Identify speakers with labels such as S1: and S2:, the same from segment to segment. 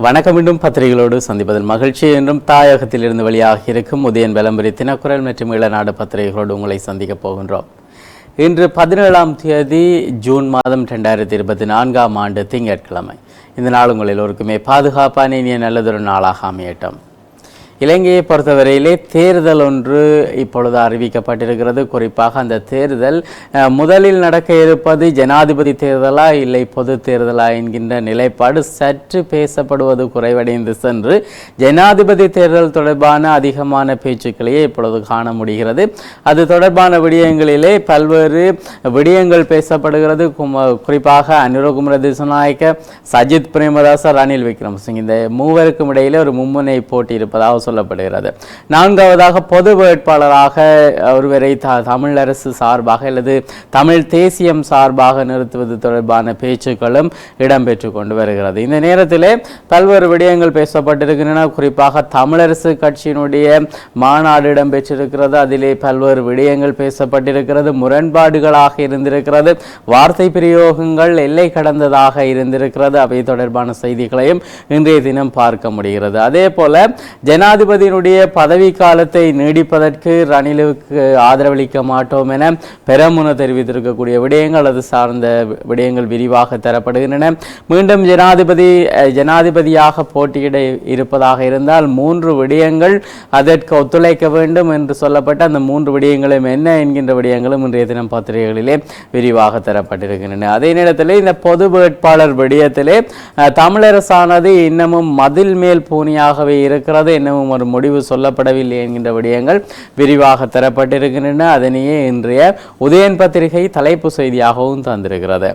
S1: வணக்கம் மீண்டும் பத்திரிகைகளோடு சந்திப்பதில் மகிழ்ச்சி. என்றும் தாயகத்திலிருந்து வெளியாக இருக்கும் உதயன் விளம்பரி தினக்குரல் மற்றும் இளநாடு பத்திரிகைகளோடு உங்களை சந்திக்கப் போகின்றோம். இன்று பதினேழாம் தேதி ஜூன் மாதம் ரெண்டாயிரத்தி இருபத்தி நான்காம் ஆண்டு திங்கட்கிழமை. இந்த நாள் உங்கள் எல்லோருக்குமே பாதுகாப்பான இனிய நல்லதொரு நாளாக அமையட்டும். இலங்கையை பொறுத்தவரையிலே தேர்தல் ஒன்று இப்பொழுது அறிவிக்கப்பட்டிருக்கிறது. குறிப்பாக அந்த தேர்தல் முதலில் நடக்க இருப்பது ஜனாதிபதி தேர்தலா இல்லை பொது தேர்தலா என்கின்ற நிலைப்பாடு சற்று பேசப்படுவது குறைவடைந்து சென்று ஜனாதிபதி தேர்தல் தொடர்பான அதிகமான பேச்சுக்களையே இப்பொழுது காண முடிகிறது. அது தொடர்பான விடயங்களிலே பல்வேறு விடயங்கள் பேசப்படுகிறது. குறிப்பாக அனுரகுமர திசுநாயக்க சஜித் பிரேமதாச ரணில் விக்ரமசிங் இந்த மூவருக்கும் இடையிலே ஒரு மும்முனை போட்டி இருப்பதாக சொல்லப்படுகிறது. நான்காவதாக பொது வேட்பாளராக ஒருவரை த தமிழரசு சார்பாக அல்லது தமிழ் தேசியம் சார்பாக நிறுத்துவது தொடர்பான பேச்சுக்களும் இடம்பெற்று கொண்டு வருகிறது. இந்த நேரத்திலே பல்வேறு விடயங்கள் பேசப்பட்டிருக்கின்றன. குறிப்பாக தமிழரசு கட்சியினுடைய மாநாடு இடம்பெற்றிருக்கிறது. அதிலே பல்வேறு விடயங்கள் பேசப்பட்டிருக்கிறது. முரண்பாடுகளாக இருந்திருக்கிறது. வார்த்தை பிரயோகங்கள் எல்லை கடந்ததாக இருந்திருக்கிறது. அவை தொடர்பான செய்திகளையும் இன்றைய தினம் பார்க்க முடிகிறது. அதே போல ஜனாதி ஜனாதிபதியினுடைய பதவி காலத்தை நீடிப்பதற்கு ரணிலுக்கு ஆதரவளிக்க மாட்டோம் என பெரமுன தெரிவித்திருக்கக்கூடிய விடயங்கள் அது சார்ந்த விடயங்கள் விரிவாக தரப்படுகின்றன. மீண்டும் ஜனாதிபதி ஜனாதிபதியாக போட்டியிட இருப்பதாக இருந்தால் மூன்று விடயங்கள் அதற்கு ஒத்துழைக்க வேண்டும் என்று சொல்லப்பட்ட அந்த மூன்று விடயங்களும் என்ன என்கின்ற விடயங்களும் இன்றைய தினம் பத்திரிகைகளிலே விரிவாக தரப்பட்டிருக்கின்றன. அதே நேரத்தில் இந்த பொது வேட்பாளர் விடயத்திலே தமிழரசானது இன்னமும் மதில் மேல் பூனியாகவே இருக்கிறது. இன்னமும் ஒரு முடிவு சொல்லப்படவில்லை என்கின்ற விடயங்கள் விரிவாக தரப்பட்டிருக்கின்றன. அதனையே இன்றைய உதயன் பத்திரிகை தலைப்பு செய்தியாகவும் தந்திருக்கிறது.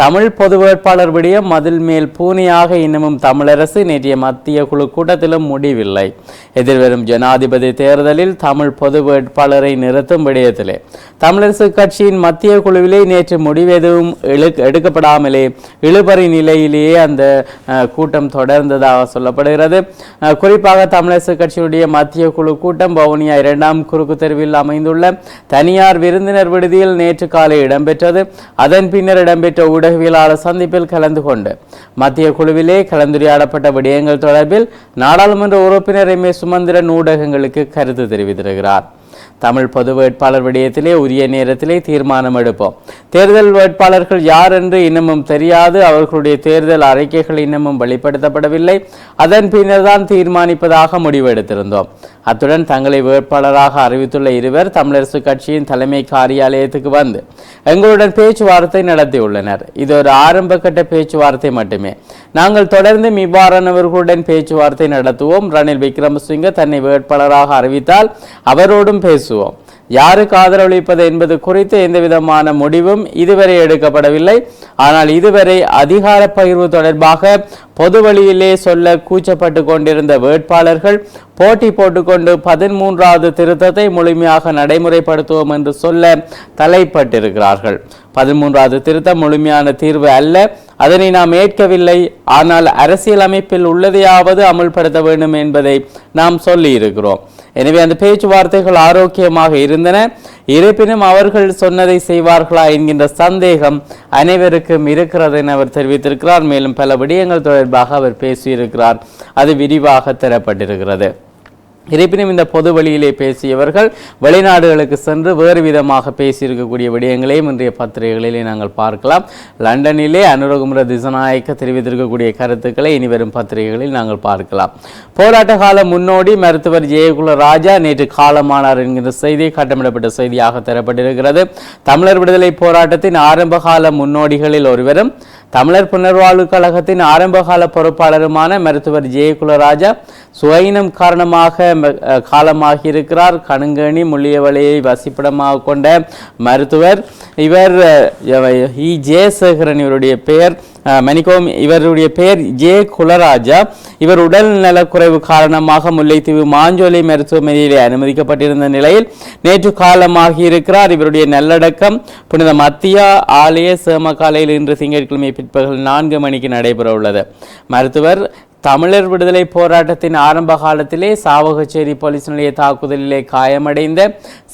S1: தமிழ் பொது வேட்பாளர் விடயம் மதில் மேல் பூனையாக இன்னமும் தமிழரசு நேற்றைய மத்திய குழு கூட்டத்திலும் முடிவில்லை. எதிர்வரும் ஜனாதிபதி தேர்தலில் தமிழ் பொது வேட்பாளரை நிறுத்தும் விடயத்திலே. தமிழரசு கட்சியின் மத்திய குழுவிலே நேற்று முடிவெதுவும் எடுக்கப்படாமலே இழுபறி நிலையிலேயே அந்த கூட்டம் தொடர்ந்ததாக சொல்லப்படுகிறது. குறிப்பாக தமிழரசு கட்சியுடைய மத்திய குழு கூட்டம் வவுனியா இரண்டாம் குறுக்கு தெருவில் அமைந்துள்ள தனியார் விருந்தினர் விடுதியில் நேற்று காலை இடம்பெற்றது. அதன் பின்னர் இடம்பெற்ற ஊடகவியலாளர் சந்திப்பில் கலந்து கொண்டு மத்திய குழுவிலே கலந்துரையாடப்பட்ட விடயங்கள் தொடர்பில் நாடாளுமன்ற உறுப்பினர் எம் ஏ சுமந்திரன் ஊடகங்களுக்கு கருத்து தெரிவித்திருக்கிறார். தமிழ் பொது வேட்பாளர் விடயத்திலே உரிய நேரத்திலே தீர்மானம் எடுப்போம். தேர்தல் வேட்பாளர்கள் யார் என்று இன்னமும் தெரியாது. அவர்களுடைய தேர்தல் அறிக்கைகள் இன்னமும் வெளிப்படுத்தப்படவில்லை. அதன் பின்னர் தான் தீர்மானிப்பதாக முடிவெடுத்திருந்தோம். அத்துடன் தங்களை வேட்பாளராக அறிவித்துள்ள இருவர் தமிழரசு கட்சியின் தலைமை காரியாலயத்துக்கு வந்து எங்களுடன் பேச்சுவார்த்தை நடத்தியுள்ளனர் இது ஒரு ஆரம்ப கட்ட பேச்சுவார்த்தை மட்டுமே. நாங்கள் தொடர்ந்து இவ்வாறானவர்களுடன் பேச்சுவார்த்தை நடத்துவோம். ரணில் விக்ரமசிங்க தன்னை வேட்பாளராக அறிவித்தால் அவரோடும் பேசுவோம். யாருக்கு ஆதரவளிப்பது என்பது குறித்து எந்த விதமான முடிவும் இதுவரை எடுக்கப்படவில்லை. ஆனால் இதுவரை அதிகார பகிர்வு தொடர்பாக பொது வழியிலே சொல்ல கூச்சப்பட்டு கொண்டிருந்த வேட்பாளர்கள் போட்டி போட்டுக்கொண்டு பதிமூன்றாவது திருத்தத்தை முழுமையாக நடைமுறைப்படுத்துவோம் என்று சொல்ல தலைப்பட்டிருக்கிறார்கள். பதிமூன்றாவது திருத்தம் முழுமையான தீர்வு அல்ல. அதனை நாம் ஏற்கவில்லை. ஆனால் அரசியலமைப்பில் உள்ளதையாவது அமுல்படுத்த வேண்டும் என்பதை நாம் சொல்லியிருக்கிறோம். எனவே அந்த பேச்சுவார்த்தைகள் ஆரோக்கியமாக இருந்தன. இருப்பினும் அவர்கள் சொன்னதை செய்வார்களா என்கின்ற சந்தேகம் அனைவருக்கும் இருக்கிறது என அவர் தெரிவித்திருக்கிறார். மேலும் பல விடயங்கள் தொடர்பாக அவர் பேசியிருக்கிறார். அது விரிவாக தரப்பட்டிருக்கிறது. இருப்பினும் இந்த பொது வழியிலே பேசியவர்கள் வெளிநாடுகளுக்கு சென்று வேறு விதமாக பேசியிருக்கக்கூடிய விடயங்களையும் இன்றைய பத்திரிகைகளிலே நாங்கள் பார்க்கலாம். லண்டனிலே அனுரகுமர திசநாயக்க தெரிவித்திருக்கக்கூடிய கருத்துக்களை இனிவரும் பத்திரிகைகளில் நாங்கள் பார்க்கலாம். போராட்ட கால முன்னோடி மருத்துவர் ஜெயகுல ராஜா நேற்று காலமானார் என்கிற செய்தி கட்டமிடப்பட்ட செய்தியாக தரப்பட்டிருக்கிறது. தமிழர் விடுதலை போராட்டத்தின் ஆரம்ப கால முன்னோடிகளில் ஒருவரும் தமிழர் புனர்வாழ்வு கழகத்தின் ஆரம்பகால பொறுப்பாளருமான மருத்துவர் ஜெயகுலராஜா சுவையினம் காரணமாக காலமாகியிருக்கிறார். கணுங்கணி முள்ளியவளையை வசிப்பிடமாக கொண்ட மருத்துவர் இவர் இ. ஜெயசேகரன் இவருடைய பெயர் அஹ், இவருடைய பெயர் ஜே குலராஜா. இவர் உடல் நலக்குறைவு காரணமாக முல்லைத்தீவு மாஞ்சோலை மருத்துவமனையிலே அனுமதிக்கப்பட்டிருந்த நிலையில் நேற்று காலமாகி இருக்கிறார். இவருடைய நல்லடக்கம் புனித மத்தியா ஆலய சேமக்காலையில் இன்று திங்கட்கிழமை பிற்பகல் நான்கு மணிக்கு நடைபெற உள்ளது மருத்துவர் தமிழர் விடுதலை போராட்டத்தின் ஆரம்ப காலத்திலே சாவகச்சேரி போலீஸ் நிலைய தாக்குதலிலே காயமடைந்த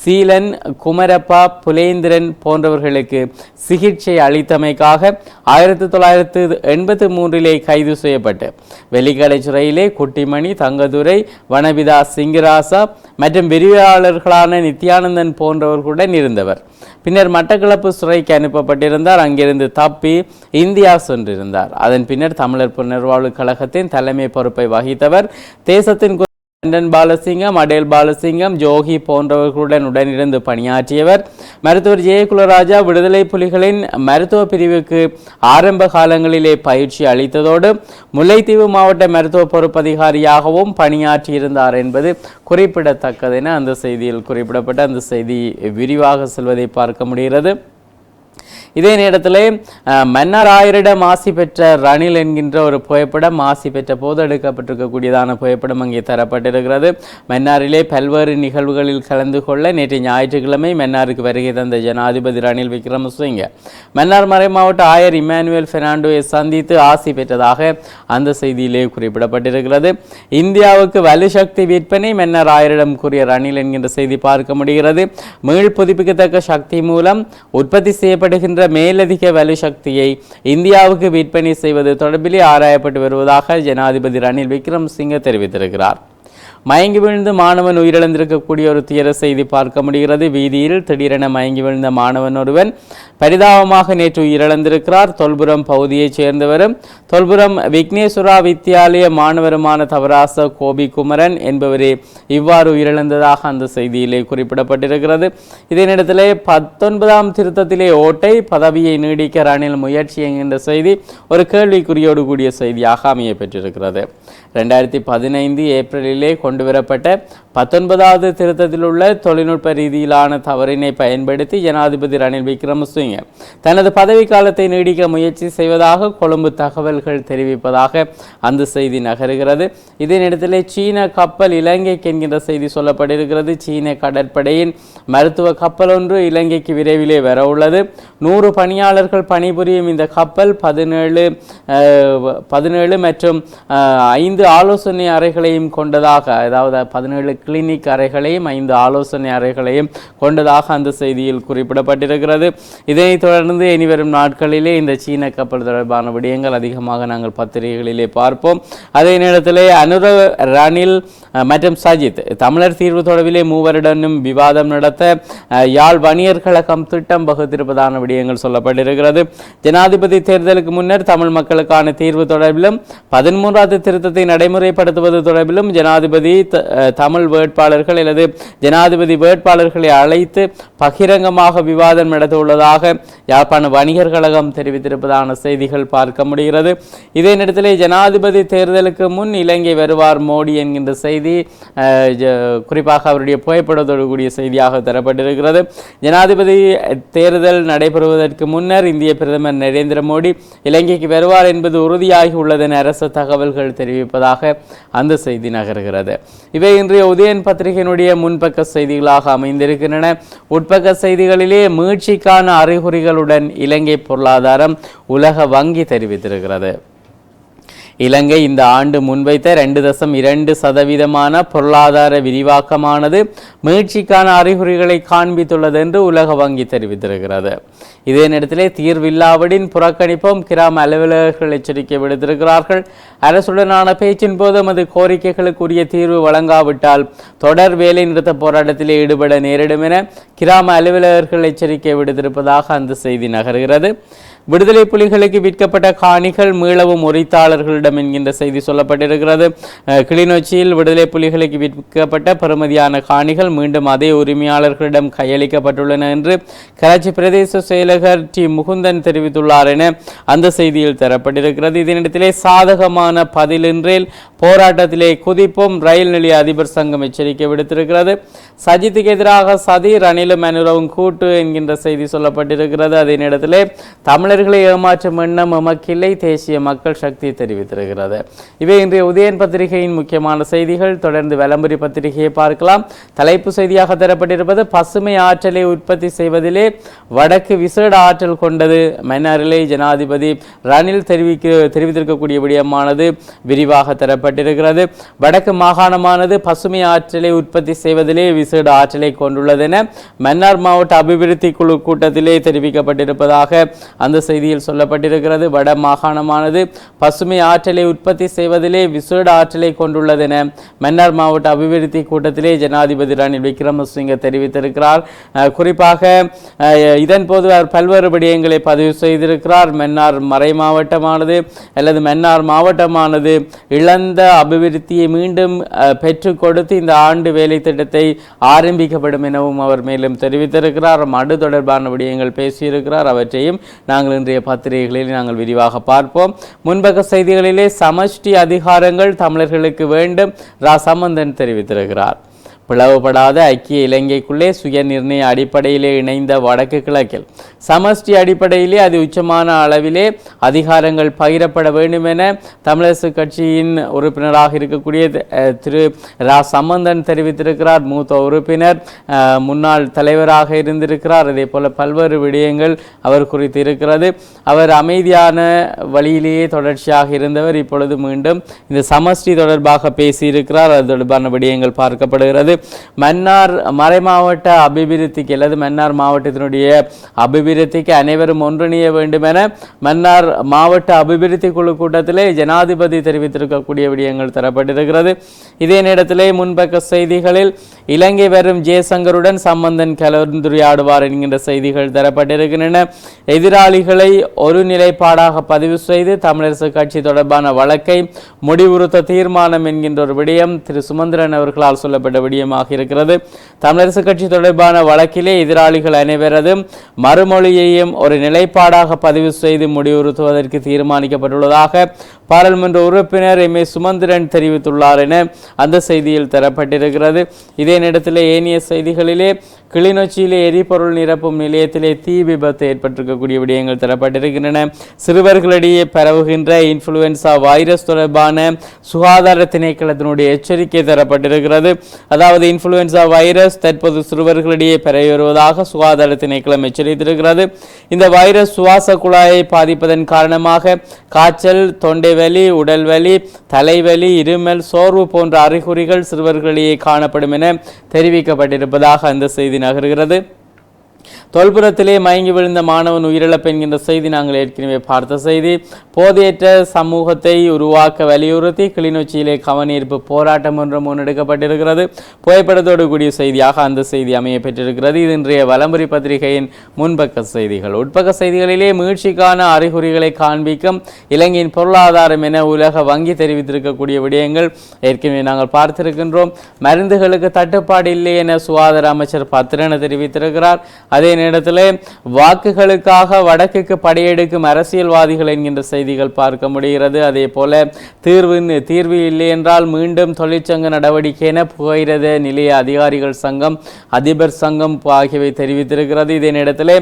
S1: சீலன் குமரப்பா புலேந்திரன் போன்றவர்களுக்கு சிகிச்சை அளித்தமைக்காக ஆயிரத்தி தொள்ளாயிரத்து எண்பத்தி மூன்றிலே கைது செய்யப்பட்டு வெலிக்கடை சிறையிலே குட்டிமணி தங்கதுரை வனவிதா சிங்கராசா மற்றும் விரிவாளர்களான நித்யானந்தன் போன்றவர்களுடன் இருந்தவர். பின்னர் மட்டக்களப்பு சிறைக்கு அனுப்பப்பட்டிருந்தார். அங்கிருந்து தப்பி இந்தியா சென்றிருந்தார். அதன் பின்னர் தமிழர் புனர்வாழ்வு கழகத்தின் தலைமை பொறுப்பை வகித்தவர். தேசத்தின் கண்டன் பாலசிங்கம் அடேல் பாலசிங்கம் ஜோகி போன்றவர்களுடன் உடனிருந்து பணியாற்றியவர். மருத்துவர் ஜெயகுலராஜா விடுதலை புலிகளின் மருத்துவ பிரிவுக்கு ஆரம்ப காலங்களிலே பயிற்சி அளித்ததோடு முல்லைத்தீவு மாவட்ட மருத்துவ பொறுப்பதிகாரியாகவும் பணியாற்றியிருந்தார் என்பது குறிப்பிடத்தக்கதென அந்த செய்தியில் குறிப்பிடப்பட்ட அந்த செய்தி விரிவாக செல்வதை பார்க்க முடிகிறது. இதே நேரத்தில் அஹ், மன்னர் ஆயரிடம் ஆசி பெற்ற ரணில் என்கின்ற ஒரு புகைப்படம் ஆசி பெற்ற போது எடுக்கப்பட்டிருக்கக்கூடியதான புகைப்படம் அங்கே தரப்பட்டிருக்கிறது. மன்னாரிலே பல்வேறு நிகழ்வுகளில் கலந்து கொள்ள நேற்று ஞாயிற்றுக்கிழமை மன்னாருக்கு வருகை தந்த ஜனாதிபதி ரணில் விக்ரமசிங்க. மன்னார் மறை மாவட்ட ஆயர் இமானுவேல் பெர்னாண்டோவை சந்தித்து ஆசி பெற்றதாக அந்த செய்தியிலே குறிப்பிடப்பட்டிருக்கிறது. இந்தியாவுக்கு வலுசக்தி விற்பனை மன்னர் ஆயரிடம் கூறிய ரணில் என்கின்ற செய்தி பார்க்க முடிகிறது. மீள் புதுப்பிக்கத்தக்க சக்தி மூலம் உற்பத்தி செய்யப்படுகின்ற மேலதிக வலுசக்தியை இந்தியாவுக்கு விற்பனை செய்வது தொடர்பிலே ஆராயப்பட்டு வருவதாக ஜனாதிபதி ரணில் விக்ரம்சிங்க தெரிவித்திருக்கிறார். மயங்கி விழுந்து மாணவன் உயிரிழந்திருக்கக்கூடிய ஒரு துயர செய்தி பார்க்க முடிகிறது. வீதியில் திடீரென மயங்கி விழுந்த மாணவன் ஒருவன் பரிதாபமாக நேற்று உயிரிழந்திருக்கிறார். தொல்புரம் பகுதியைச் சேர்ந்தவரும் தொல்புரம் விக்னேஸ்வரா வித்தியாலய மாணவருமான தவராச கோபி குமரன் என்பவரே இவ்வாறு உயிரிழந்ததாக அந்த செய்தியிலே குறிப்பிடப்பட்டிருக்கிறது. இதே நேரத்திலே பத்தொன்பதாம் திருத்தத்திலே ஓட்டை பதவியை நீடிக்க ரணில் முயற்சி என்கின்ற செய்தி ஒரு கேள்விக்குறியோடு கூடிய செய்தியாக அமைய பெற்றிருக்கிறது ரெண்டாயிரத்தி பதினைந்து ஏப்ரலிலே கொண்டுவரப்பட்ட பத்தொன்பதாவது திருத்தத்தில் உள்ள தொழில்நுட்ப ரீதியிலான தவறினை பயன்படுத்தி ஜனாதிபதி ரணில் விக்ரமசிங்க தனது பதவிக்காலத்தை நீடிக்க முயற்சி செய்வதாக கொழும்பு தகவல்கள் தெரிவிப்பதாக அந்த செய்தி நகருகிறது. இதே சீன கப்பல் இலங்கைக்கு என்கின்ற செய்தி சொல்லப்பட்டிருக்கிறது. சீன கடற்படையின் மருத்துவ கப்பல் ஒன்று இலங்கைக்கு விரைவிலே வர உள்ளது. நூறு பணியாளர்கள் பணிபுரியும் இந்த கப்பல் பதினேழு பதினேழு மற்றும் ஐந்து ஆலோசனை அறைகளையும் கொண்டதாக அதாவது பதினேழு கிளினிக் அறைகளையும் ஐந்து ஆலோசனை அறைகளையும் கொண்டதாக அந்த செய்தியில் குறிப்பிடப்பட்டிருக்கிறது. இதனைத் தொடர்ந்து இனிவரும் நாட்களிலே இந்த சீன கப்பல் தொடர்பான விடயங்கள் அதிகமாக நாங்கள் பத்திரிகைகளிலே பார்ப்போம். அதே நேரத்திலே அனுர ரணில் மற்றும் சஜித் தமிழர் தீர்வு தொடர்பிலே மூவருடனும் விவாதம் நடத்த யாழ் வணிகர் கழகம் திட்டம் வகுத்திருப்பதான விடயங்கள் சொல்லப்பட்டிருக்கிறது. ஜனாதிபதி தேர்தலுக்கு முன்னர் தமிழ் மக்களுக்கான தீர்வு தொடர்பிலும் பதிமூன்றாவது திருத்தத்தை நடைமுறைப்படுத்துவது தொடர்பிலும் ஜனாதிபதி தமிழ் வேட்பாளர்கள் அல்லது ஜனாதிபதி வேட்பாளர்களை அழைத்து பகிரங்கமாக விவாதம் நடத்த உள்ளதாக யாழ்ப்பாண வணிகர் கழகம் தெரிவித்திருப்பதான செய்திகள் பார்க்க முடிகிறது இதே நேரத்திலே ஜனாதிபதி தேர்தலுக்கு முன் இலங்கை வருவார் மோடி என்கின்ற செய்தி செய்தி குறிப்பாக அவருடைய புகைப்படத்தோடு கூடிய செய்தியாக தரப்பட்டிருக்கிறது. ஜனாதிபதி தேர்தல் நடைபெறுவதற்கு முன்னர் இந்திய பிரதமர் நரேந்திர மோடி இலங்கைக்கு வருவார் என்பது உறுதியாகி உள்ளதென அரசு தகவல்கள் தெரிவிப்பதாக அந்த செய்தி நகர்கிறது. இவை இன்றைய உதயன் பத்திரிகையினுடைய முன்பக்க செய்திகளாக அமைந்திருக்கின்றன. உட்பக்க செய்திகளிலே மீட்சிக்கான அறிகுறிகளுடன் இலங்கை பொருளாதாரம் உலக வங்கி தெரிவித்திருக்கிறது. இலங்கை இந்த ஆண்டு முன்வைத்த ரெண்டு தசம் இரண்டு சதவீதமான பொருளாதார விரிவாக்கமானது மீழ்ச்சிக்கான அறிகுறிகளை காண்பித்துள்ளது என்று உலக வங்கி தெரிவித்திருக்கிறது. இதே நேரத்திலே தீர்வில்லாவிடின் புறக்கணிப்பும் கிராம அலுவலகர்கள் எச்சரிக்கை விடுத்திருக்கிறார்கள். அரசுடனான பேச்சின் போது எமது கோரிக்கைகளுக்குரிய தீர்வு வழங்காவிட்டால் தொடர் வேலை நிறுத்த போராட்டத்தில் ஈடுபட நேரிடும் என கிராம அலுவலகர்கள் எச்சரிக்கை விடுத்திருப்பதாக அந்த செய்தி நகர்கிறது. விடுதலை புலிகளுக்கு விற்கப்பட்ட காணிகள் மீளவும் உரித்தாளர்களிடம் என்கின்ற செய்தி சொல்லப்பட்டிருக்கிறது. கிளிநொச்சியில் விடுதலை புலிகளுக்கு விற்கப்பட்ட பெறுமதியான காணிகள் மீண்டும் அதே உரிமையாளர்களிடம் கையளிக்கப்பட்டுள்ளன என்று கராச்சி பிரதேச செயலகர் டி. முகுந்தன் தெரிவித்துள்ளார் என அந்த செய்தியில் தரப்பட்டிருக்கிறது. இதனிடத்திலே சாதகமான பதிலின்றேல் போராட்டத்திலே குதிப்போம் ரயில் நிலைய அதிபர் சங்கம் எச்சரிக்கை விடுத்திருக்கிறது. சஜித்துக்கு எதிராக சதி ரணிலும் அனுரவும் கூட்டு என்கின்ற செய்தி சொல்லப்பட்டிருக்கிறது. அதே நேரத்திலே தமிழர்களை ஏமாற்றும் எண்ணம் எமக்கில்லை. தேசிய மக்கள் சக்தி தெரிவித்திருக்கிறது. இவை இன்றைய உதயன் பத்திரிகையின் முக்கியமான செய்திகள். தொடர்ந்து விளம்பரி பத்திரிகையை பார்க்கலாம். தலைப்பு செய்தியாக தரப்பட்டிருப்பது பசுமை ஆற்றலை உற்பத்தி செய்வதிலே வடக்கு விசேட ஆற்றல் கொண்டது. மன்னாரிலே ஜனாதிபதி ரணில் தெரிவிக்க தெரிவித்திருக்கக்கூடிய விடயமானது விரிவாக தரப்பட்டிருக்கிறது வடக்கு மாகாணமானது பசுமை ஆற்றலை உற்பத்தி செய்வதிலே விசேட ஆற்றலை கொண்டுள்ளது என மன்னார் மாவட்ட அபிவிருத்தி குழு கூட்டத்திலே தெரிவிக்கப்பட்டிருப்பதாக அந்த செய்தியில் சொல்லப்பட்டிருக்கிறது. வட மாகாணமானது பசுமை ஆற்றலை உற்பத்தி செய்வதிலே விசேட ஆற்றலை கொண்டுள்ளது என மன்னார் மாவட்ட அபிவிருத்தி கூட்டத்திலே ஜனாதிபதி ரணில் விக்ரமசிங்க தெரிவித்திருக்கிறார். குறிப்பாக இதன்போது அவர் பல்வேறு விடயங்களை பதிவு செய்திருக்கிறார். மன்னார் மறை மாவட்டமானது அல்லது மன்னார் மாவட்டமானது இழந்த அபிவிருத்தியை மீண்டும் பெற்றுக் கொடுத்து இந்த ஆண்டு வேலை திட்டத்தை ஆரம்பிக்கப்படும் எனவும் அவர் மேலும் தெரிவித்திருக்கிறார். மடு தொடர்பான விடயங்கள் பேசியிருக்கிறார். அவற்றையும் நாங்கள் இன்றைய பத்திரிகைகளில் நாங்கள் விரிவாக பார்ப்போம். முன்பக்க செய்திகளிலே சமஷ்டி அதிகாரங்கள் தமிழர்களுக்கு வேண்டும். ரா. சம்பந்தன் தெரிவித்திருக்கிறார். பிளவுபடாத ஐக்கிய இலங்கைக்குள்ளே சுய நிர்ணய அடிப்படையிலே இணைந்த வடக்கு கிழக்கில். சமஷ்டி அடிப்படையிலே அது உச்சமான அளவிலே அதிகாரங்கள் பகிரப்பட வேண்டும் என தமிழரசு கட்சியின் உறுப்பினராக இருக்கக்கூடிய திரு ரா. சம்பந்தன் தெரிவித்திருக்கிறார். மூத்த உறுப்பினர் முன்னாள் தலைவராக இருந்திருக்கிறார். அதே போல பல்வேறு விடயங்கள் அவர் குறித்து இருக்கிறது அவர் அமைதியான வழியிலேயே தொடர்ச்சியாக இருந்தவர். இப்பொழுது மீண்டும் இந்த சமஷ்டி தொடர்பாக பேசியிருக்கிறார். அது தொடர்பான விடயங்கள் பார்க்கப்படுகிறது. மன்னார் மறைமாவட்ட அபிவிருத்திக்கு அல்லது மன்னார் மாவட்டத்தினுடைய அபிவிருத்திக்கு அனைவரும் ஒன்றிணைய வேண்டும் என மன்னார் மாவட்ட அபிவிருத்தி குழு கூட்டத்திலே ஜனாதிபதி தெரிவித்திருக்கக்கூடிய விடயங்கள் தரப்பட்டிருக்கிறது. இதே நேரத்திலே முன்பக்க செய்திகளில் இலங்கை வரும் ஜெயசங்கருடன் சம்பந்தன் கலந்துரையாடுவார் என்கின்ற செய்திகள் தரப்பட்டிருக்கின்றன. எதிராளிகளை ஒரு நிலைப்பாடாக பதிவு செய்து தமிழரசு கட்சி தொடர்பான வழக்கை முடிவுறுத்த தீர்மானம் என்கின்ற ஒரு விடயம் திரு சுமந்திரன் அவர்களால் சொல்லப்பட்ட விஷயமாக இருக்கிறது. தமிழரசு கட்சி தொடர்பான வழக்கிலே எதிராளிகள் அனைவரதும் மறுமொழியையும் ஒரு நிலைப்பாடாக பதிவு செய்து முடிவுறுத்துவதற்கு தீர்மானிக்கப்பட்டுள்ளதாக பாராளுமன்ற உறுப்பினர் எம் ஏ சுமந்திரன் தெரிவித்துள்ளார் என அந்த செய்தியில் தரப்பட்டிருக்கிறது. இதே நேரத்தில் ஏனைய செய்திகளிலே கிளிநொச்சியிலே எரிபொருள் நிரப்பும் நிலையத்திலே தீ விபத்து ஏற்பட்டிருக்கக்கூடிய விடயங்கள் தரப்பட்டிருக்கின்றன. சிறுவர்களிடையே பரவுகின்ற இன்ஃப்ளூயன்சா வைரஸ் தொடர்பான சுகாதார திணைக்களத்தினுடைய எச்சரிக்கை தரப்பட்டிருக்கிறது. அதாவது இன்ஃப்ளூயன்சா வைரஸ் தற்போது சிறுவர்களிடையே பரவி வருவதாக சுகாதார திணைக்களம் எச்சரித்திருக்கிறது. இந்த வைரஸ் சுவாச குழாயை பாதிப்பதன் காரணமாக காய்ச்சல் தொண்டை வலி உடல் வலி தலைவலி இருமல் சோர்வு போன்ற அறிகுறிகள் சிறுவர்களிடையே காணப்படும் என தெரிவிக்கப்பட்டிருப்பதாக அந்த செய்தி நகர்கிறது. தொல்புறத்திலே மயங்கி விழுந்த மாணவன் உயிரிழப்பு என்கின்ற செய்தி நாங்கள் ஏற்கனவே பார்த்த செய்தி. போதையற்ற சமூகத்தை உருவாக்க வலியுறுத்தி கிளிநொச்சியிலே கவனீர்ப்பு போராட்டம் ஒன்று முன்னெடுக்கப்பட்டிருக்கிறது. புகைப்படத்தோடு கூடிய செய்தியாக அந்த செய்தி அமைய பெற்றிருக்கிறது. இது இன்றைய வலம்புரி பத்திரிகையின் முன்பக்க செய்திகள். உட்பக்க செய்திகளிலே மீழ்ச்சிக்கான அறிகுறிகளை காண்பிக்கும் இலங்கையின் பொருளாதாரம் என உலக வங்கி தெரிவித்திருக்கக்கூடிய விடயங்கள் ஏற்கனவே நாங்கள் பார்த்திருக்கின்றோம். மருந்துகளுக்கு தட்டுப்பாடு இல்லை என சுகாதார அமைச்சர் பத்திரன தெரிவித்திருக்கிறார். அதே நேரத்தில் வாக்குகளுக்காக வடக்குக்கு படையெடுக்கும் அரசியல்வாதிகள் என்கின்ற செய்திகள் பார்க்க முடிகிறது. அதே போல தீர்வு தீர்வு இல்லை என்றால் மீண்டும் தொழிற்சங்க நடவடிக்கை என புகையிரத நிலைய அதிகாரிகள் சங்கம் அதிபர் சங்கம் ஆகியவை தெரிவித்திருக்கிறது. இதே நேரத்தில்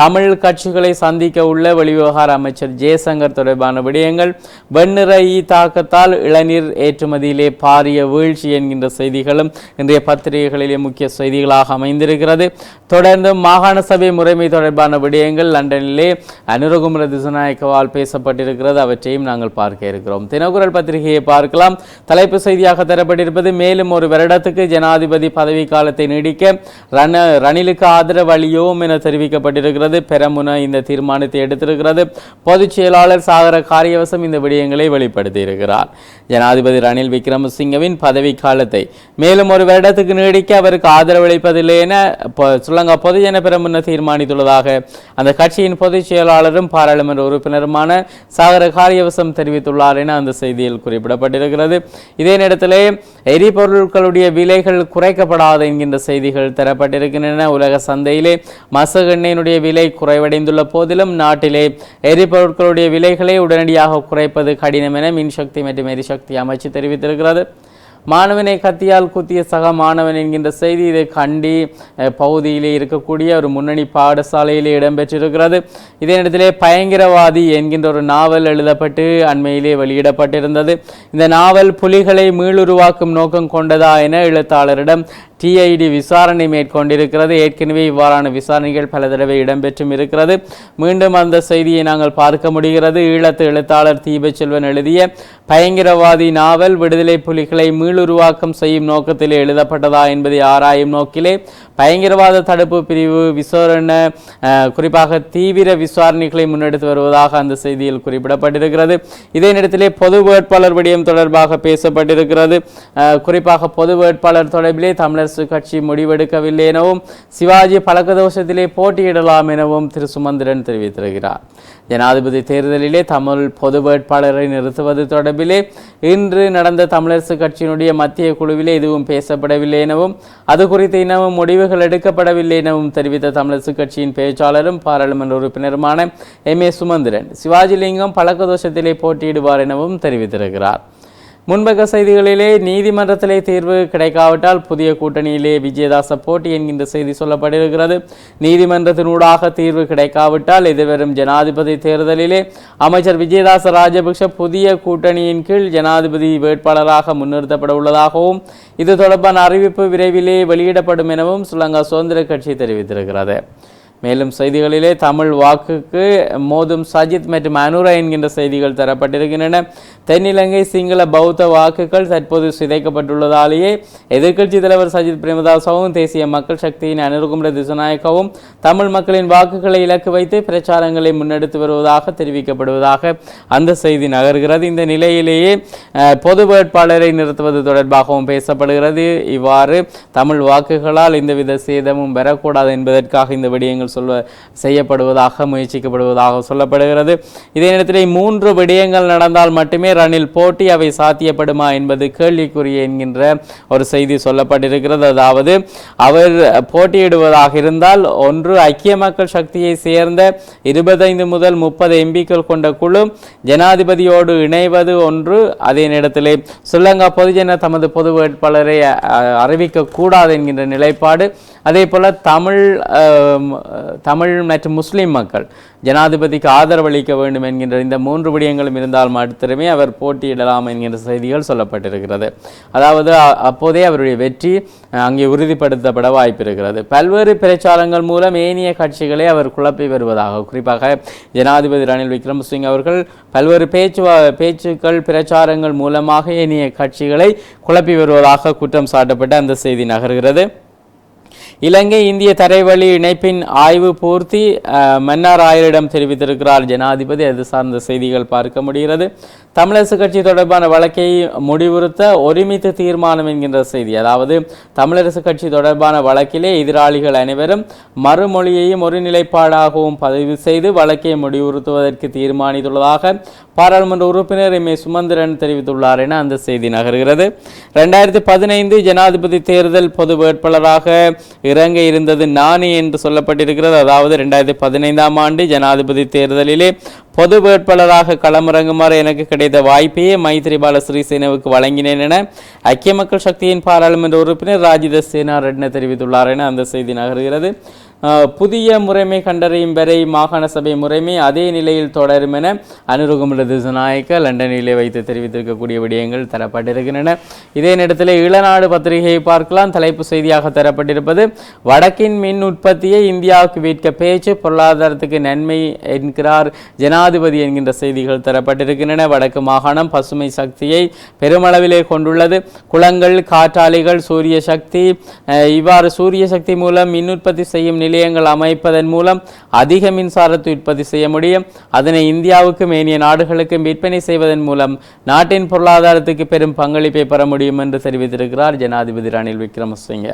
S1: தமிழ் கட்சிகளை சந்திக்க உள்ள வெளிவிவகார அமைச்சர் ஜெயசங்கர் தொடர்பான விடயங்கள் வெண்ணிற ஈ தாக்கத்தால் இளநீர் ஏற்றுமதியிலே பாரிய வீழ்ச்சி என்கின்ற செய்திகளும் இன்றைய பத்திரிகைகளிலே முக்கிய செய்திகளாக அமைந்திருக்கிறது. தொடர்ந்து மாகாண சபை முறைமை தொடர்பான விடயங்கள் லண்டனிலே அனுரகுமர திசுநாயக்கவால் பேசப்பட்டிருக்கிறது. அவற்றையும் நாங்கள் பார்க்க இருக்கிறோம். தினகுரல் பத்திரிகையை பார்க்கலாம். தலைப்பு செய்தியாக தரப்பட்டிருப்பது மேலும் ஒரு வருடத்துக்கு ஜனாதிபதி பதவி காலத்தை நீடிக்க ரண ரணிலுக்கு ஆதரவு அளியோம் என தெரிவிக்கப்பட்டிருக்கிறது. பெரமுன இந்த தீர்மானத்தை எடுத்திருக்கிறது. பொதுச் செயலாளர் சாகர காரியவசம் இந்த விடயங்களை வெளிப்படுத்தியிருக்கிறார் ஜனாதிபதி ரணில் விக்ரமசிங்கவின் பதவி காலத்தை மேலும் ஒரு வருடத்துக்கு நீடிக்க அவருக்கு ஆதரவு அளிப்பதில்லை என சுலங்கா பொதுஜன பெரமுன என தீர்மானித்துள்ளதாக அந்த கட்சியின் பொதுச் செயலாளரும் பாராளுமன்ற உறுப்பினருமான சாகர காரியவசம் தெரிவித்துள்ளார் என அந்த செய்தியில் குறிப்பிடப்பட்டிருக்கிறது. இதே நேரத்திலே எரிபொருட்களுடைய விலைகள் குறைக்கப்படாது என்கின்ற செய்திகள் தரப்பட்டிருக்கின்றன. உலக சந்தையிலே மசகு எண்ணெயினுடைய விலை குறைவடைந்துள்ள போதிலும் நாட்டிலே எரிபொருட்களுடைய விலைகளை உடனடியாக குறைப்பது கடினம் என மின்சக்தி மற்றும் எரிசக்தி அமைச்சு தெரிவித்திருக்கிறது. மாணவனை கத்தியால் குத்திய சக மாணவன் என்கின்ற செய்தி இதை கண்டி பகுதியிலே இருக்கக்கூடிய ஒரு முன்னணி பாடசாலையிலே இடம்பெற்றிருக்கிறது. இதே நேரத்திலே பயங்கரவாதி என்கின்ற ஒரு நாவல் எழுதப்பட்டு அண்மையிலே வெளியிடப்பட்டிருந்தது. இந்த நாவல் புலிகளை மீளுருவாக்கும் நோக்கம் கொண்டதா என எழுத்தாளரிடம் டிஐடி விசாரணை மேற்கொண்டிருக்கிறது. ஏற்கனவே இவ்வாறான விசாரணைகள் பல தடவை இடம்பெற்றும் இருக்கிறது. மீண்டும் அந்த செய்தியை நாங்கள் பார்க்க முடிகிறது. ஈழத்து எழுத்தாளர் தீபச்செல்வன் எழுதிய பயங்கரவாதி நாவல் விடுதலை புலிகளை உருவாக்கம் செய்யும் நோக்கத்தில் எழுதப்பட்டதா என்பதை ஆராயும் நோக்கிலே பயங்கரவாத தடுப்பு பிரிவு விசாரணை குறிப்பாக தீவிர விசாரணைகளை முன்னெடுத்து வருவதாக அந்த செய்தியில் குறிப்பிடப்பட்டிருக்கிறது. இதே நேரத்திலே பொது வேட்பாளர் விடயம் தொடர்பாக பேசப்பட்டிருக்கிறது. குறிப்பாக பொது வேட்பாளர் தொடர்பிலே தமிழரசு கட்சி முடிவெடுக்கவில்லை எனவும் சிவாஜி பழக்கதோஷத்திலே போட்டியிடலாம் எனவும் திரு. சுமந்திரன் தெரிவித்திருக்கிறார். ஜனாதிபதி தேர்தலிலே தமிழ் பொது வேட்பாளரை நிறுத்துவது தொடர்பிலே இன்று நடந்த தமிழரசு கட்சியினுடைய மத்திய குழுவிலே எதுவும் பேசப்படவில்லை எனவும் அது குறித்து இன்னமும் முடிவுகள் எடுக்கப்படவில்லை எனவும் தெரிவித்த தமிழரசு கட்சியின் பேச்சாளரும் பாராளுமன்ற உறுப்பினருமான எம் ஏ சுமந்திரன் சிவாஜிலிங்கம் பழக்கதோஷத்திலே போட்டியிடுவார் எனவும் தெரிவித்திருக்கிறார். முன்பக்க செய்திகளிலே நீதிமன்றத்திலே தீர்வு கிடைக்காவிட்டால் புதிய கூட்டணியிலே விஜயதாச போட்டி என்கின்ற செய்தி சொல்லப்பட்டிருக்கிறது. நீதிமன்றத்தினூடாக தீர்வு கிடைக்காவிட்டால் எதிர்வரும் ஜனாதிபதி தேர்தலிலே அமைச்சர் விஜயதாச ராஜபக்ஷ புதிய கூட்டணியின் கீழ் ஜனாதிபதி வேட்பாளராக முன்னிறுத்தப்பட உள்ளதாகவும் இது தொடர்பான அறிவிப்பு விரைவிலே வெளியிடப்படும் எனவும் ஸ்ரீலங்கா சுதந்திர கட்சி தெரிவித்திருக்கிறது. மேலும் செய்திகளிலே தமிழ் வாக்குக்கு மோதும் சஜித் மற்றும் அனுரா என்கின்ற செய்திகள் தரப்பட்டிருக்கின்றன. தென்னிலங்கை சிங்கள பௌத்த வாக்குகள் தற்போது சிதைக்கப்பட்டுள்ளதாலேயே எதிர்க்கட்சி தலைவர் சஜித் பிரேமதாசவும் தேசிய மக்கள் சக்தியின் அனுருகுமர திசநாயக்கவும் தமிழ் மக்களின் வாக்குகளை இலக்கு வைத்து பிரச்சாரங்களை முன்னெடுத்து வருவதாக தெரிவிக்கப்படுவதாக அந்த செய்தி நகர்கிறது. இந்த நிலையிலேயே பொது வேட்பாளரை நிறுத்துவது தொடர்பாகவும் பேசப்படுகிறது. இவ்வாறு தமிழ் வாக்குகளால் எந்தவித சேதமும் பெறக்கூடாது என்பதற்காக இந்த விடயங்கள் சொல்ல செய்யப்படுவதாக முயற்சிக்கப்படுவதாக சொல்லப்படுகிறது. இதே நேரத்தில் மூன்று விடயங்கள் நடந்தால் மட்டுமே ரணில் போட்டி அவை சாத்தியப்படுமா என்பது கேள்விக்குரிய என்கின்ற ஒரு செய்தி சொல்லப்பட்டிருக்கிறது. அதாவது அவர் போட்டியிடுவதாக இருந்தால் ஒன்று ஐக்கிய மக்கள் சக்தியை சேர்ந்த இருபத்தைந்து முதல் முப்பது எம்பிக்கள் கொண்ட குழு ஜனாதிபதியோடு இணைவது ஒன்று. அதே நேரத்தில் ஸ்ரீலங்கா பொதுஜன தமது பொது வேட்பாளரை அறிவிக்கக்கூடாது என்கின்ற நிலைப்பாடு அதே போல் தமிழ் தமிழ் மற்றும் முஸ்லீம் மக்கள் ஜனாதிபதிக்கு ஆதரவளிக்க வேண்டும் என்கின்ற இந்த மூன்று விடயங்களும் இருந்தால் மாத்திரமே அவர் போட்டியிடலாம் என்கின்ற செய்திகள் சொல்லப்பட்டிருக்கிறது. அதாவது அ- அப்போதே அவருடைய வெற்றி அங்கே உறுதிப்படுத்தப்பட வாய்ப்பிருக்கிறது. பல்வேறு பிரச்சாரங்கள் மூலம் ஏனைய கட்சிகளை அவர் குழப்பி வருவதாக குறிப்பாக ஜனாதிபதி ரணில் விக்ரமசிங்க அவர்கள் பல்வேறு பேச்சு பேச்சுக்கள் பிரச்சாரங்கள் மூலமாக ஏனைய கட்சிகளை குழப்பி வருவதாக குற்றம் சாட்டப்பட்டு அந்த செய்தி நகர்கிறது. இலங்கை இந்திய தரைவழி இணைப்பின் ஆய்வு பூர்த்தி மன்னார் ஆயரிடம் தெரிவித்திருக்கிறார் ஜனாதிபதி. அது சார்ந்த செய்திகள் பார்க்க முடிகிறது. தமிழரசு கட்சி தொடர்பான வழக்கை முடிவுறுத்த ஒருமித்த தீர்மானம் என்கின்ற செய்தி. அதாவது தமிழரசு கட்சி தொடர்பான வழக்கிலே எதிராளிகள் அனைவரும் மறுமொழியையும் ஒரு நிலைப்பாடாகவும் பதிவு செய்து வழக்கை முடிவுறுத்துவதற்கு தீர்மானித்துள்ளதாக பாராளுமன்ற உறுப்பினர் எம். ஏ. சுமந்திரன் தெரிவித்துள்ளார் என அந்த செய்தி நகர்கிறது. ரெண்டாயிரத்தி பதினைந்து ஜனாதிபதி தேர்தல் பொது வேட்பாளராக இறங்க இருந்தது நானே என்று சொல்லப்பட்டிருக்கிறது. அதாவது ரெண்டாயிரத்தி பதினைந்தாம் ஆண்டு ஜனாதிபதி தேர்தலிலே பொது வேட்பாளராக களமிறங்குமாறு எனக்கு கிடைத்த வாய்ப்பையே மைத்திரிபால சிறிசேனவுக்கு வழங்கினேன் என ஐக்கிய மக்கள் சக்தியின் பாராளுமன்ற உறுப்பினர் ராஜித சேனா ரெட்ன தெரிவித்துள்ளார் என அந்த செய்தி நகர்கிறது. புதிய முறைமை கண்டறியும் வரை மாகாண சபை முறைமை அதே நிலையில் தொடரும் என அனுருகுமல திசுநாயக்க லண்டனிலே வைத்து தெரிவித்திருக்கக்கூடிய விடயங்கள் தரப்பட்டிருக்கின்றன. இதே நேரத்தில் இளநாடு பத்திரிகையை பார்க்கலாம். தலைப்பு செய்தியாக தரப்பட்டிருப்பது வடக்கின் மின் உற்பத்தியை இந்தியாவுக்கு விற்க பேச்சு பொருளாதாரத்துக்கு நன்மை என்கிறார் ஜனாதிபதி என்கின்ற செய்திகள் தரப்பட்டிருக்கின்றன. வடக்கு மாகாணம் பசுமை சக்தியை பெருமளவிலே கொண்டுள்ளது. குளங்கள் காற்றாலைகள் சூரிய சக்தி இவ்வாறு சூரிய சக்தி மூலம் மின் உற்பத்தி செய்யும் நிலையங்கள் அமைப்பதன் மூலம் அதிக மின்சாரத்தை உற்பத்தி செய்ய முடியும். அதனை இந்தியாவுக்கும் ஏனைய நாடுகளுக்கும் விற்பனை செய்வதன் மூலம் நாட்டின் பொருளாதாரத்துக்கு பெரும் பங்களிப்பை பெற முடியும் என்று தெரிவித்திருக்கிறார் ஜனாதிபதி ரணில் விக்ரமசிங்க.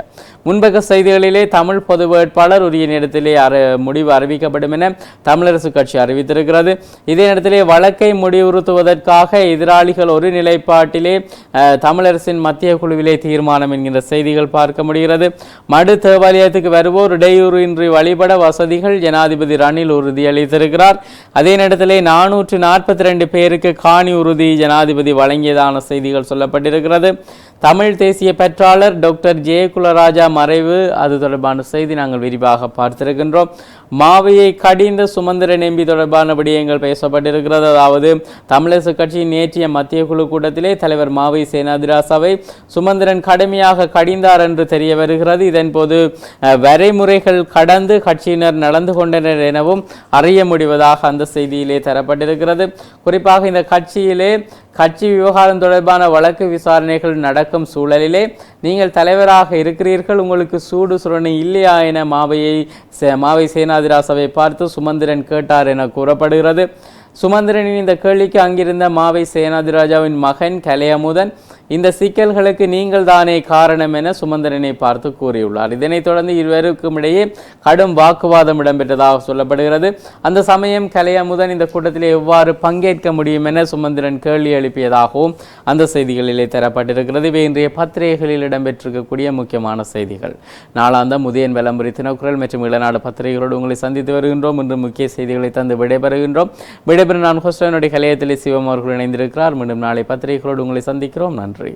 S1: முன்பக்க செய்திகளிலே தமிழ் பொது வேட்பாளர் உரிய நேரத்திலே அற முடிவு அறிவிக்கப்படும் என தமிழரசு கட்சி அறிவித்திருக்கிறது. இதே நேரத்திலே வழக்கை முடிவுறுத்துவதற்காக எதிராளிகள் ஒரு நிலைப்பாட்டிலே தமிழரசின் மத்திய குழுவிலே தீர்மானம் என்கின்ற செய்திகள் பார்க்க முடிகிறது. மடு தேவாலயத்துக்கு வருவோர் இடையூறு இன்று வழிபட வசதிகள் ஜனாதிபதி ரணில் உறுதியளித்திருக்கிறார். அதே நேரத்திலே நானூற்று நாற்பத்தி ரெண்டு பேருக்கு காணி உறுதி ஜனாதிபதி வழங்கியதான செய்திகள் சொல்லப்பட்டிருக்கிறது. தமிழ் தேசிய பெற்றாளர் டாக்டர் ஜெயகுலராஜா மறைவு. அது தொடர்பான செய்தி நாங்கள் விரிவாக பார்த்திருக்கின்றோம். மாவையை கடிந்த சுமந்திரன் எம்பி தொடர்பான விடயங்கள் பேசப்பட்டிருக்கிறது. அதாவது தமிழரசு கட்சியின் நேற்றைய மத்திய குழு கூட்டத்திலே தலைவர் மாவை சேனாதிராசாவை சுமந்திரன் கடுமையாக கடிந்தார் என்று தெரிய வருகிறது. இதன்போது வரைமுறைகள் கடந்து கட்சியினர் நடந்து கொண்டனர் எனவும் அறிய முடிவதாக அந்த செய்தியிலே தரப்பட்டிருக்கிறது. குறிப்பாக இந்த கட்சியிலே கட்சி விவகாரம் தொடர்பான வழக்கு விசாரணைகள் நடக்கும் சூழலிலே நீங்கள் தலைவராக இருக்கிறீர்கள். உங்களுக்கு சூடு சுரணை இல்லையா என மாவையை சே- மாவை சேனாதிராசவை பார்த்து சுமந்திரன் கேட்டார் என கூறப்படுகிறது. சுமந்திரனின் இந்த கேள்விக்கு அங்கிருந்த மாவை சேனாதிராஜாவின் மகன் கலையமுதன் இந்த சிக்கல்களுக்கு நீங்கள் தானே காரணம் என சுமந்திரனை பார்த்து கூறியுள்ளார். இதனைத் தொடர்ந்து இருவருக்கும் இடையே கடும் வாக்குவாதம் இடம்பெற்றதாக சொல்லப்படுகிறது. அந்த சமயம் கலையமுதன் இந்த கூட்டத்தில் எவ்வாறு பங்கேற்க முடியும் என சுமந்திரன் கேள்வி எழுப்பியதாகவும் அந்த செய்திகளிலே தரப்பட்டிருக்கிறது. இவை இன்றைய பத்திரிகைகளில் இடம்பெற்றிருக்கக்கூடிய முக்கியமான செய்திகள். நாளாந்த முதியன் விளம்பரி தினக்குரல் மற்றும் இளநாடு பத்திரிகைகளோடு உங்களை சந்தித்து வருகின்றோம். இன்று முக்கிய செய்திகளை தந்து விடைபெறுகின்றோம். விடைபெறும் நான் ஹோஸ்டனுடைய கலையத்திலே சிவம் அவர்கள் இணைந்திருக்கிறார். மீண்டும் நாளை பத்திரிகைகளோடு உங்களை சந்திக்கிறோம். நன்றி. நன்றி